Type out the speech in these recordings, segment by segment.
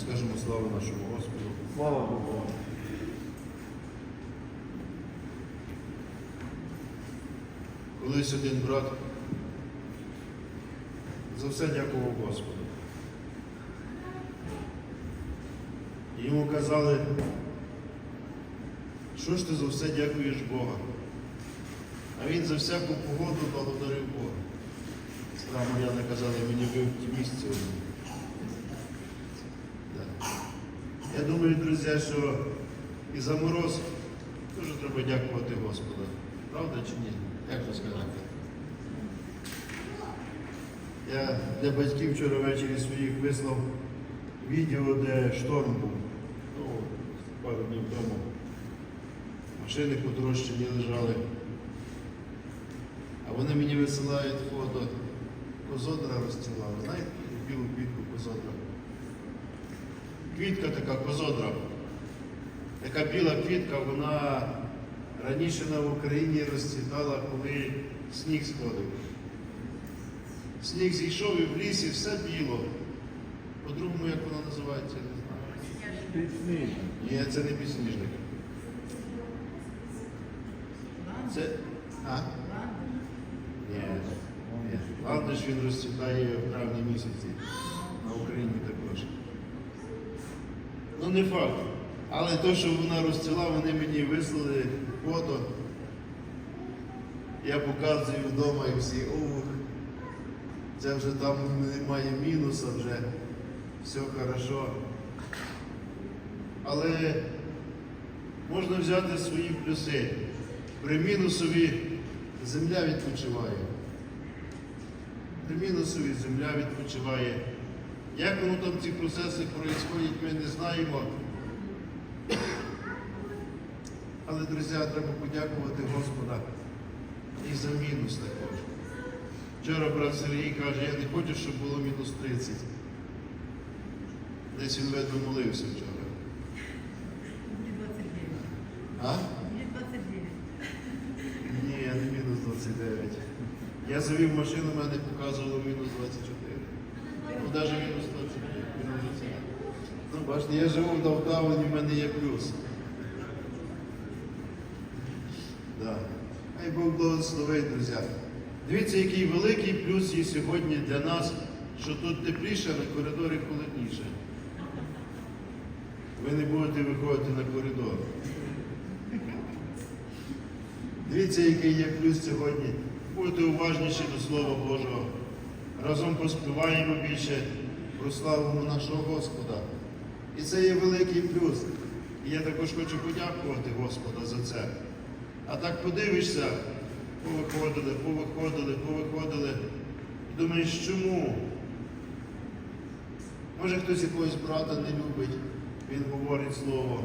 скажемо славу нашому Господу. Слава Богу. Колись один брат за все дякував Господу. Йому казали, що ж ти за все дякуєш Бога? А він за всяку погоду благодарив Бога. Сестра моя наказала мені ви в ті місці. одні. Да. Я думаю, друзі, що і за мороз теж треба дякувати Господу. Правда чи ні? Як же сказати? Я для батьків вчора ввечері своїх вислав відео, де шторм був. Ну, пару днів тому. Машини потрощені лежали. А вони мені висилають фото. Козодра розціла. Ви знаєте білу квітку козодра? Квітка така козодра. Така біла квітка, вона раніше на Україні розцвітала, коли сніг сходив. Сніг зійшов і в лісі все біло. По-другому, як вона називається, я не знаю. Пісні. Ні, це не підсніжник. Це. А? Ні. Ні. Ландиш він розцвітає в травні місяці. На Україні також. Ну не факт. Але то, що вона розцвіла, вони мені вислали фото. Я показую вдома і всі, ух, це вже там немає мінуса, вже все хорошо. Але можна взяти свої плюси. При мінусові земля відпочиває. При мінусові земля відпочиває. Як воно там ці процеси проїсходять, ми не знаємо. Але, друзі, треба подякувати Господа і за мінус також. Вчора брат Сергій каже, я не хочу, щоб було мінус 30. Десь він видно молився вчора. Мне 29. А? Мне 29. Ні, не мінус 29. Я завів машину, мене показувало мінус 24. Ну, навіть мінус 25. мінус 20. Ну, бачите, я живу в Довтавлені, в мене є плюс. Да. Хай Бог благословить, друзі. Дивіться, який великий плюс є сьогодні для нас, що тут тепліше, а на коридорі холодніше. Ви не будете виходити на коридор. Дивіться, який є плюс сьогодні. Будьте уважніші до Слова Божого. Разом поспіваємо більше, прославимо нашого Господа. І це є великий плюс. І я також хочу подякувати Господа за це. А так подивишся, повиходили, повиходили, повиходили. І думаєш, чому? Може хтось якогось брата не любить, він говорить слово,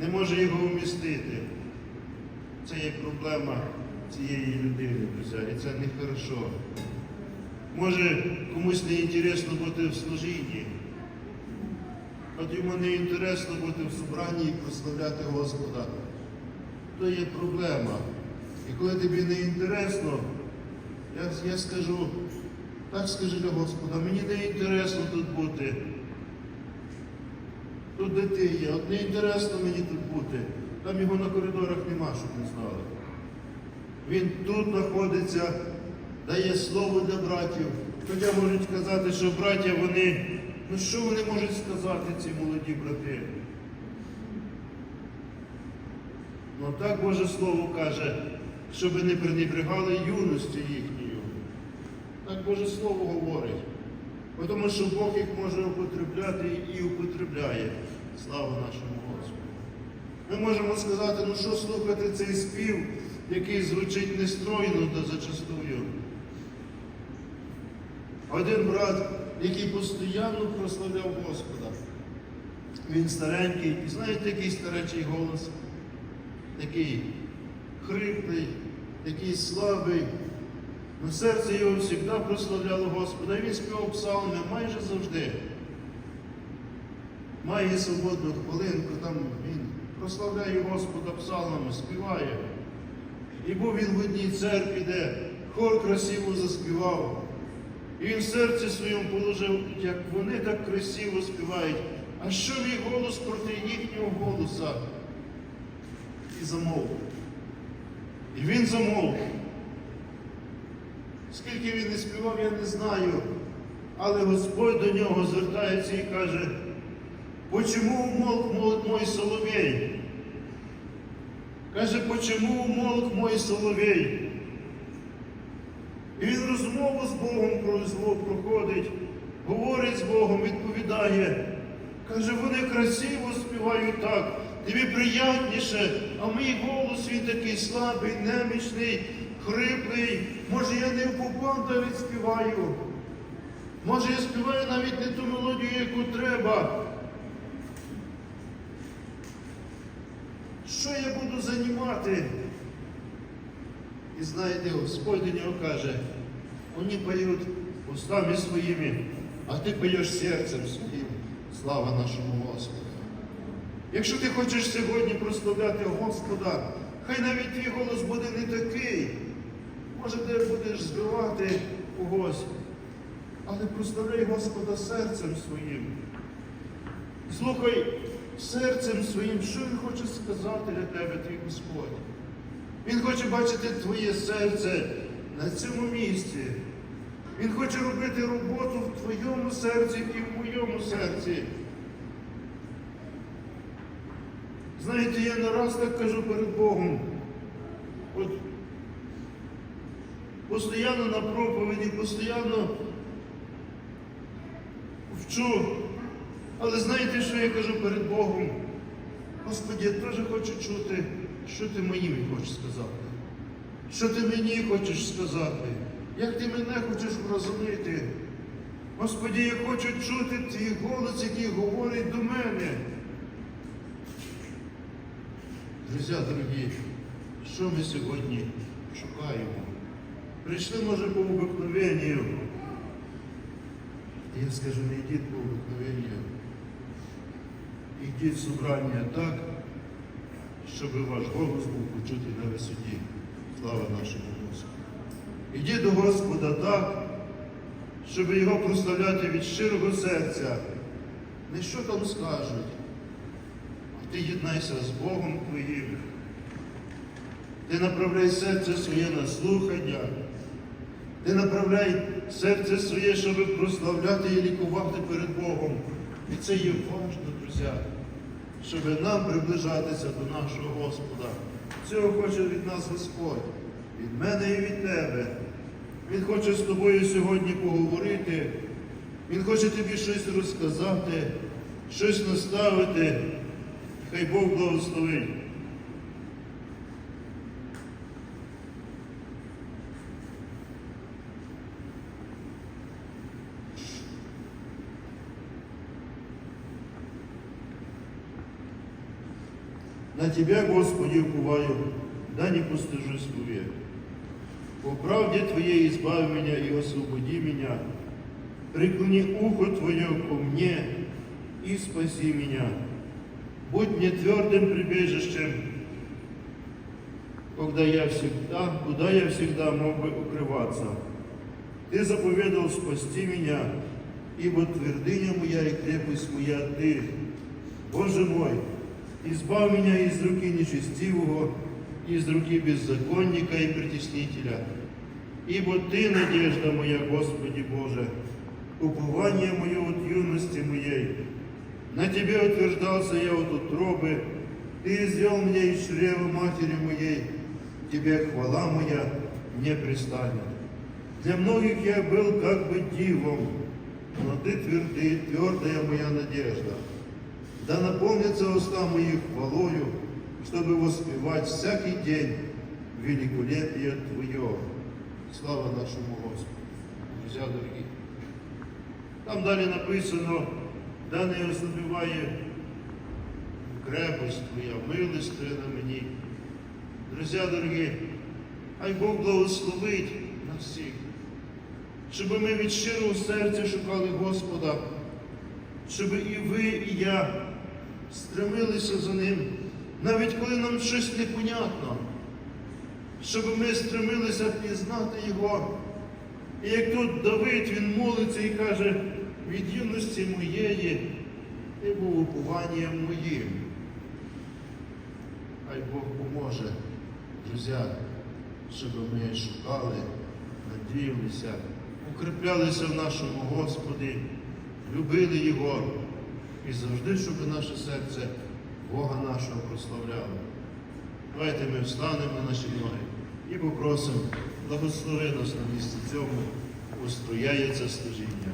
не може його вмістити. Це є проблема цієї людини, друзі, і це не хорошо. Може комусь не інтересно бути в служінні. От йому не інтересно бути в собранні і прославляти Господа. То є проблема. І коли тобі не інтересно, я, я скажу, так скажи до Господа, мені не інтересно тут бути. Тут де ти є, от не інтересно мені тут бути. Там його на коридорах нема, щоб не знали. Він тут знаходиться, дає слово для братів. Хоча можуть сказати, що браття вони, ну що вони можуть сказати, ці молоді брати? Ну так Боже Слово каже, щоб не пренебрегали юності їхньою. Так Боже Слово говорить. Тому що Бог їх може употребляти і употребляє. Слава нашому Господу. Ми можемо сказати, ну що слухати цей спів, який звучить нестройно та зачастую. Один брат, який постійно прославляв Господа. Він старенький, і знаєте, який старечий голос? Такий хриплий, такий слабий. Но серце його завжди прославляло Господа. І він співав псалми майже завжди. Має свободну хвилинку, там він прославляє Господа псалмами, співає. І був він в одній церкві, де хор красиво заспівав. І він в серці своєму положив, як вони так красиво співають, а що мій голос проти їхнього голоса? І замовк. І він замовк. Скільки він не співав, я не знаю. Але Господь до нього звертається і каже, почему умолк мол- мой соловей? Каже, почему умолк мой соловей? І він розмову з Богом про зло проходить, говорить з Богом, відповідає. Каже, вони красиво співають так, тобі приятніше, а мій голос він такий слабий, немічний, хриплий. Може, я не в попан співаю. Може, я співаю навіть не ту мелодію, яку треба. Що я буду занімати? І знаєте, Господь до нього каже, вони поють устами своїми, а ти поєш серцем своїм. Слава нашому Господу. Якщо ти хочеш сьогодні прославляти Господа, хай навіть твій голос буде не такий. Може, ти будеш збивати когось, але прославляй Господа серцем своїм. Слухай серцем своїм, що Він хоче сказати для тебе, твій Господь. Він хоче бачити твоє серце на цьому місці. Він хоче робити роботу в твоєму серці і в моєму серці. Знаєте, я не раз так кажу перед Богом. От постійно на проповіді, постійно вчу. Але знаєте, що я кажу перед Богом? Господи, я теж хочу чути, що ти мені хочеш сказати. Що ти мені хочеш сказати? Як ти мене хочеш вразумити? Господи, я хочу чути твій голос, який говорить до мене. Друзі, дорогі, що ми сьогодні шукаємо? Прийшли, може, по обикновенню. Я скажу, не йдіть по обикновенню. Йдіть в так, щоб ваш голос був почутий на висоті. Слава нашому Господу. Ідіть до Господа так, щоб його прославляти від щирого серця. Не що там скажуть, а ти єднайся з Богом твоїм. Ти направляй серце своє на слухання. Ти направляй серце своє, щоб прославляти і лікувати перед Богом. І це є важливо, друзі, щоб нам приближатися до нашого Господа. Цього хоче від нас Господь, від мене і від тебе. Він хоче з тобою сьогодні поговорити. Він хоче тобі щось розказати, щось наставити. Хай Бог благословить. На Тебя, Господи, уповаю, да не постыжусь вовек. По правде Твоей избави меня и освободи меня. Преклони ухо Твое ко мне и спаси меня. Будь мне твердым прибежищем, когда я всегда, куда я всегда мог бы укрываться. Ты заповедал спасти меня, ибо твердыня моя и крепость моя Ты. Боже мой, избавь меня из руки нечестивого, из руки беззаконника и притеснителя. Ибо Ты, надежда моя, Господи Боже, упование мое от юности моей. На Тебе утверждался я от утробы, Ты сделал меня из чрева матери моей, Тебе хвала моя не пристанет. Для многих я был как бы дивом, но Ты тверды, твердая моя надежда. Да наполнятся уста мои хвалою, чтобы воспевать всякий день великолепие Твое. Слава нашому Господу. Друзі дорогі. Там далі написано, да не ослабіває крепость Твоя, милость Твоя на мені. Друзі дорогі, хай Бог благословить на всіх, щоб ми від щирого серця шукали Господа, щоб і ви, і я стремилися за Ним, навіть коли нам щось непонятно, щоб ми стремилися пізнати Його, І як тут Давид, він молиться і каже, від юності моєї ти був упованням моїм. Хай Бог поможе, друзі, щоб ми шукали, надіялися, укріплялися в нашому Господі, любили Його і завжди, щоб наше серце Бога нашого прославляло. Давайте ми встанемо на наші ноги і попросимо, благослови нас на місці цьому, устрояється служіння.